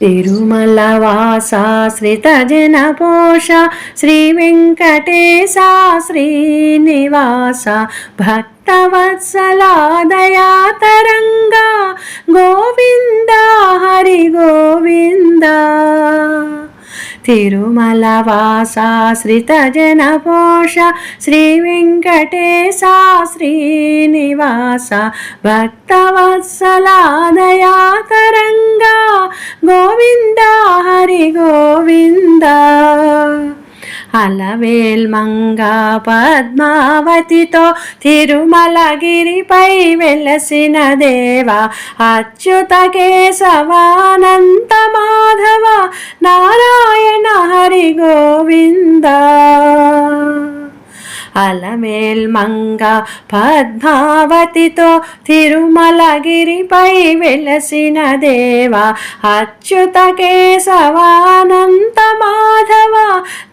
తిరుమల వాస శ్రీతజన పోష శ్రీ వెంకటేశ శ్రీనివాస భక్తవత్సలాదయాతరంగా గోవింద హరి గోవింద. తిరుమల వాస శ్రీతజన పోష శ్రీ వెంకటేశ శ్రీనివాస భక్తవత్సలాదయాతరంగా గోవింద. అలవేల్ మంగ పద్మావతితో తిరుమలగిరిపై వెలసిన దేవా అచ్యుత కేశవానంతమ అలమేల్ మంగ పద్మావతితో తిరుమలగిరిపై వెలసిన దేవా అచ్యుత కేశవానంత మాధవ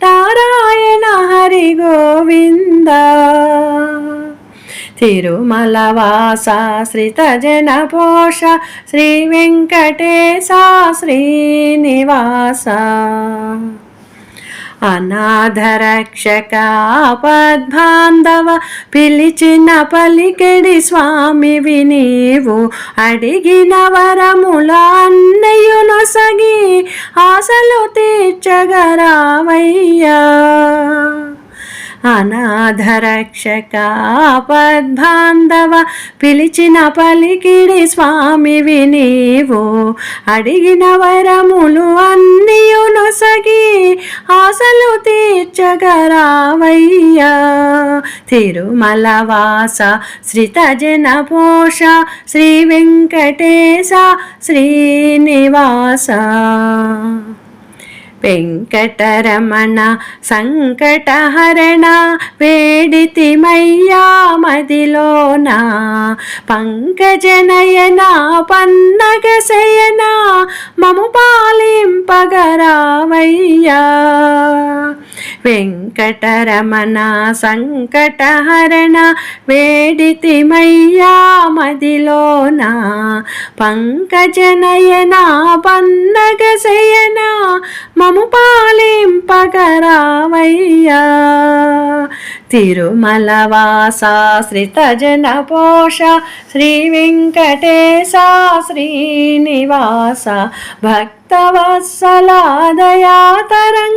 నారాయణ హరి గోవింద. తిరుమలవాస శ్రీతజన పోష శ్రీ వెంకటేశ శ్రీనివాస. అనాథరక్షక పద్బాంధవ పిలిచిన పలికెడి స్వామి వినేవు అడిగిన వరములన్నయ్యును సగి ఆశలు తీర్చగరావయ్యా అనాథరక్షక పద్బాంధవ పిలిచిన పలికిడి స్వామి వినేవు అడిగిన వరములు తీర్చగరావయ్యా తిరుమల వాస శ్రీతజన పోష శ్రీ వెంకటేశ శ్రీనివాస వెంకటరమణ సంకటహరణ వేడితిమయ్యా మదిలోన. పంకజనయన పన్నగశయన మము పాలింపగరావయ్యా. వెంకటరమణ సంకటహరణ వేడితిమయ్యా మదిలోన పంకజనయన పన్నగశయన మము పాలింపగరావయ్యా. తిరుమలవాస శ్రితజన పోష శ్రీ వెంకటేశ శ్రీనివాస భక్తవత్సలాదయా తరంగ